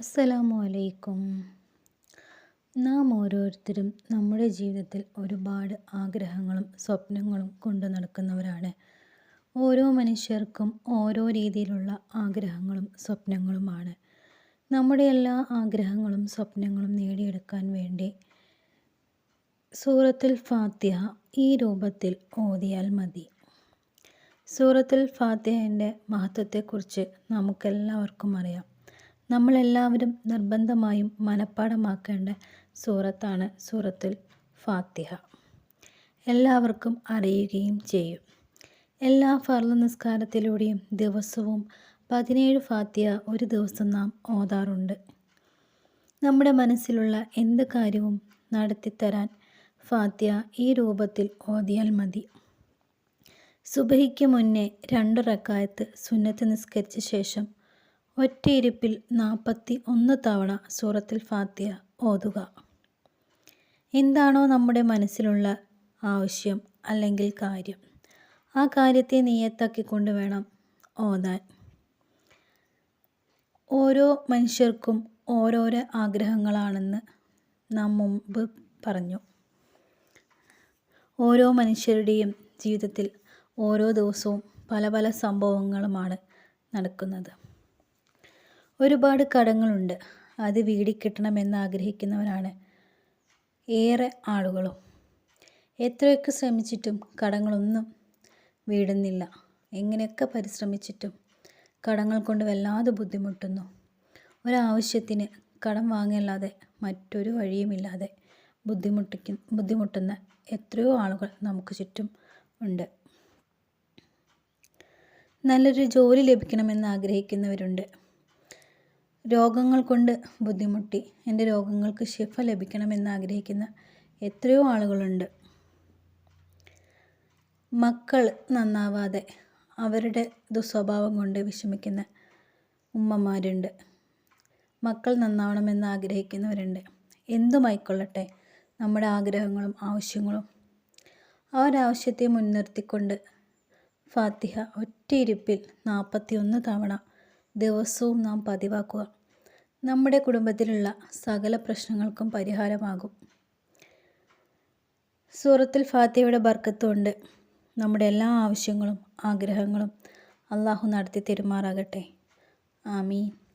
അസ്സലാമു അലൈക്കും നാം ഓരോരുത്തരും നമ്മുടെ ജീവിതത്തിൽ ഒരുപാട് ആഗ്രഹങ്ങളും സ്വപ്നങ്ങളും കൊണ്ടു നടക്കുന്നവരാണ്. ഓരോ മനുഷ്യർക്കും ഓരോ രീതിയിലുള്ള ആഗ്രഹങ്ങളും സ്വപ്നങ്ങളുമാണ്. നമ്മുടെ എല്ലാ ആഗ്രഹങ്ങളും സ്വപ്നങ്ങളും നേടിയെടുക്കാൻ വേണ്ടി സൂറത്തിൽ ഫാത്തിഹ ഈ രൂപത്തിൽ ഓതിയാൽ മതി. സൂറത്തിൽ ഫാത്തിഹന്റെ മഹത്വത്തെക്കുറിച്ച് നമുക്കെല്ലാവർക്കും അറിയാം. നമ്മളെല്ലാവരും നിർബന്ധമായും മനഃപ്പാഠമാക്കേണ്ട സൂറത്താണ് സൂറത്തുൽ ഫാത്തിഹ. എല്ലാവർക്കും അറിയുകയും ചെയ്യും. എല്ലാ ഫർൾ നിസ്കാരത്തിലൂടെയും ദിവസവും പതിനേഴ് ഫാത്തിഹ ഒരു ദിവസം നാം ഓതാറുണ്ട്. നമ്മുടെ മനസ്സിലുള്ള എന്ത് കാര്യവും നടത്തിത്തരാൻ ഫാത്തിഹ ഈ രൂപത്തിൽ ഓതിയാൽ മതി. സുബഹിക്ക് മുന്നേ രണ്ട് റക്കായത്ത് സുന്നത്ത് നിസ്കരിച്ച ശേഷം ഒറ്റയിരുപ്പിൽ നാൽപ്പത്തി ഒന്ന് തവണ സൂറത്തിൽ ഫാത്തിയ ഓതുക. എന്താണോ നമ്മുടെ മനസ്സിലുള്ള ആവശ്യം അല്ലെങ്കിൽ കാര്യം. ആ കാര്യത്തെ നീയത്താക്കിക്കൊണ്ട് വേണം ഓതാൻ. ഓരോ മനുഷ്യർക്കും ഓരോരോ ആഗ്രഹങ്ങളാണെന്ന് നാം മുമ്പ് പറഞ്ഞു. ഓരോ മനുഷ്യരുടെയും ജീവിതത്തിൽ ഓരോ ദിവസവും പല പല സംഭവങ്ങളുമാണ് നടക്കുന്നത്. ഒരുപാട് കടങ്ങളുണ്ട്. അത് വീടിക്കിട്ടണമെന്ന് ആഗ്രഹിക്കുന്നവരാണ്. ഏറെ ആളുകളും. എത്രയൊക്കെ ശ്രമിച്ചിട്ടും കടങ്ങളൊന്നും വീടുന്നില്ല. എങ്ങനെയൊക്കെ പരിശ്രമിച്ചിട്ടും കടങ്ങൾ കൊണ്ട് വല്ലാതെ ബുദ്ധിമുട്ടുന്നു. ഒരാവശ്യത്തിന് കടം വാങ്ങിയല്ലാതെ മറ്റൊരു വഴിയുമില്ലാതെ ബുദ്ധിമുട്ടിക്കു ബുദ്ധിമുട്ടുന്ന എത്രയോ ആളുകൾ നമുക്ക് ചുറ്റും ഉണ്ട്. നല്ലൊരു ജോലി ലഭിക്കണമെന്ന് ആഗ്രഹിക്കുന്നവരുണ്ട്. രോഗങ്ങൾ കൊണ്ട് ബുദ്ധിമുട്ടി. എന്റെ രോഗങ്ങൾക്ക് ശിഫ ലഭിക്കണമെന്ന് ആഗ്രഹിക്കുന്ന എത്രയോ ആളുകളുണ്ട്. മക്കൾ നന്നാവാതെ അവരുടെ ദുസ്വഭാവം കൊണ്ട് വിഷമിക്കുന്ന ഉമ്മമാരുണ്ട്. മക്കൾ നന്നാവണമെന്ന് ആഗ്രഹിക്കുന്നവരുണ്ട്. എന്തുമായിക്കൊള്ളട്ടെ? നമ്മുടെ ആഗ്രഹങ്ങളും ആവശ്യങ്ങളും. ആ ഒരാവശ്യത്തെ മുൻനിർത്തിക്കൊണ്ട് ഫാത്തിഹ ഒറ്റയിരുപ്പിൽ നാൽപ്പത്തി ഒന്ന് തവണ ദിവസവും നാം പതിവാക്കുക. നമ്മുടെ കുടുംബത്തിലുള്ള സകല പ്രശ്നങ്ങൾക്കും പരിഹാരമാകും. സൂറത്തുൽ ഫാത്തിയുടെ ബർക്കത്തുകൊണ്ട് നമ്മുടെ എല്ലാ ആവശ്യങ്ങളും ആഗ്രഹങ്ങളും അള്ളാഹു നടത്തി തെരുമാറാകട്ടെ ആമീൻ.